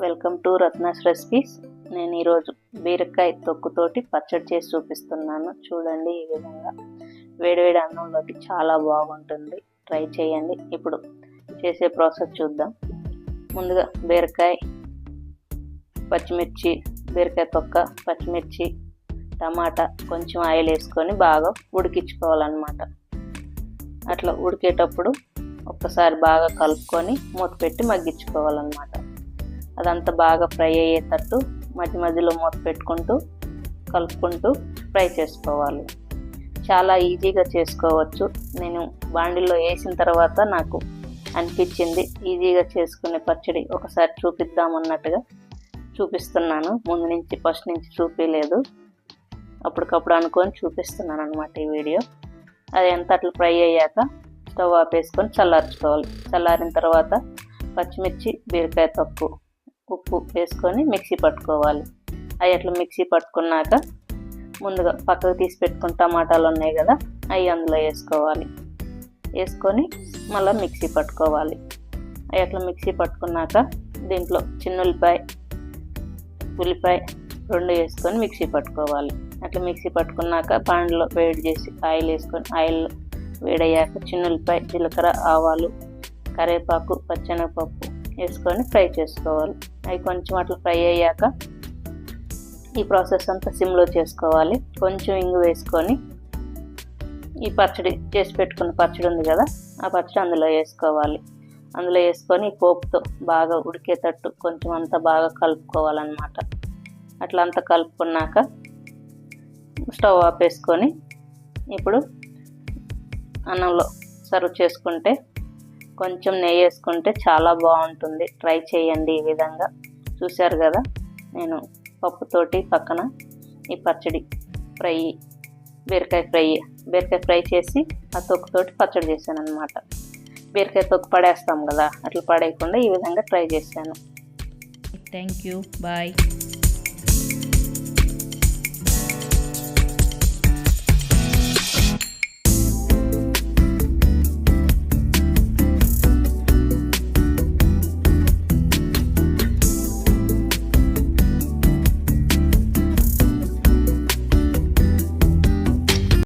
Welcome to Ratna's recipes. నేను ఈరోజు బీరకాయ తొక్కుతోటి పచ్చడి చేసి చూపిస్తున్నాను. చూడండి ఈ విధంగా. వేడివేడి అన్నంలోకి చాలా బాగుంటుంది. ట్రై చేయండి. ఇప్పుడు చేసే ప్రాసెస్ చూద్దాం. ముందుగా బీరకాయ పచ్చిమిర్చి బీరకాయ తొక్క పచ్చిమిర్చి టమాటా కొంచెం ఆయిల్ వేసుకొని బాగా ఉడికించుకోవాలన్నమాట. అట్లా ఉడికేటప్పుడు ఒక్కసారి బాగా కలుపుకొని మూత పెట్టి మగ్గించుకోవాలన్నమాట. అదంతా బాగా ఫ్రై అయ్యేటట్టు మధ్య మధ్యలో మూత పెట్టుకుంటూ కలుపుకుంటూ ఫ్రై చేసుకోవాలి. చాలా ఈజీగా చేసుకోవచ్చు. నేను బాండిలో వేసిన తర్వాత నాకు అనిపించింది ఈజీగా చేసుకునే పచ్చడి. ఒకసారి చూపిద్దామన్నట్టుగా చూపిస్తున్నాను. ముందు నుంచి ఫస్ట్ నుంచి చూపించలేదు అప్పటికప్పుడు అనుకొని చూపిస్తున్నాను అనమాట ఈ వీడియో. అది ఎంత అట్లా ఫ్రై అయ్యాక స్టవ్ ఆపేసుకొని చల్లార్చుకోవాలి. చల్లారిన తర్వాత పచ్చిమిర్చి బీరకాయ తొక్కు. ఉప్పు వేసుకొని మిక్సీ పట్టుకోవాలి. అవి అట్లా మిక్సీ పట్టుకున్నాక ముందుగా పక్కకు తీసి పెట్టుకుని టమాటాలు ఉన్నాయి కదా అవి అందులో వేసుకోవాలి. వేసుకొని మళ్ళీ మిక్సీ పట్టుకోవాలి. అవి అట్లా మిక్సీ పట్టుకున్నాక దీంట్లో చిన్న ఉల్లిపాయ ఉల్లిపాయ రెండు వేసుకొని మిక్సీ పట్టుకోవాలి. అట్లా మిక్సీ పట్టుకున్నాక పాండ్లో వేడి చేసి ఆయిల్ వేసుకొని ఆయిల్ వేడయ్యాక చిన్న ఉల్లిపాయ జీలకర్ర ఆవాలు కరివేపాకు పచ్చెనగపప్పు వేసుకొని ఫ్రై చేసుకోవాలి. అవి కొంచెం అట్లా ఫ్రై అయ్యాక ఈ ప్రాసెస్ అంతా సిమ్లో చేసుకోవాలి. కొంచెం ఇంగు వేసుకొని ఈ పచ్చడి చేసి పెట్టుకున్న పచ్చడి ఉంది కదా ఆ పచ్చడి అందులో వేసుకోవాలి. అందులో వేసుకొని పోపుతో బాగా ఉడికేటట్టు కొంచెం అంతా బాగా కలుపుకోవాలన్నమాట. అట్లా అంతా కలుపుకున్నాక స్టవ్ ఆపేసుకొని ఇప్పుడు అన్నంలో సర్వ్ చేసుకుంటే కొంచెం నెయ్యి వేసుకుంటే చాలా బాగుంటుంది. ట్రై చేయండి ఈ విధంగా. చూశారు కదా? నేను పప్పుతోటి పక్కన ఈ పచ్చడి ఫ్రై బీరకాయ ఫ్రై బీరకాయ ఫ్రై చేసి ఆ తొక్కుతోటి పచ్చడి చేశాను అనమాట బీరకాయ తొక్కు పడేస్తాం కదా? అట్లా పడేయకుండా ఈ విధంగా ట్రై చేశాను. Thank you bye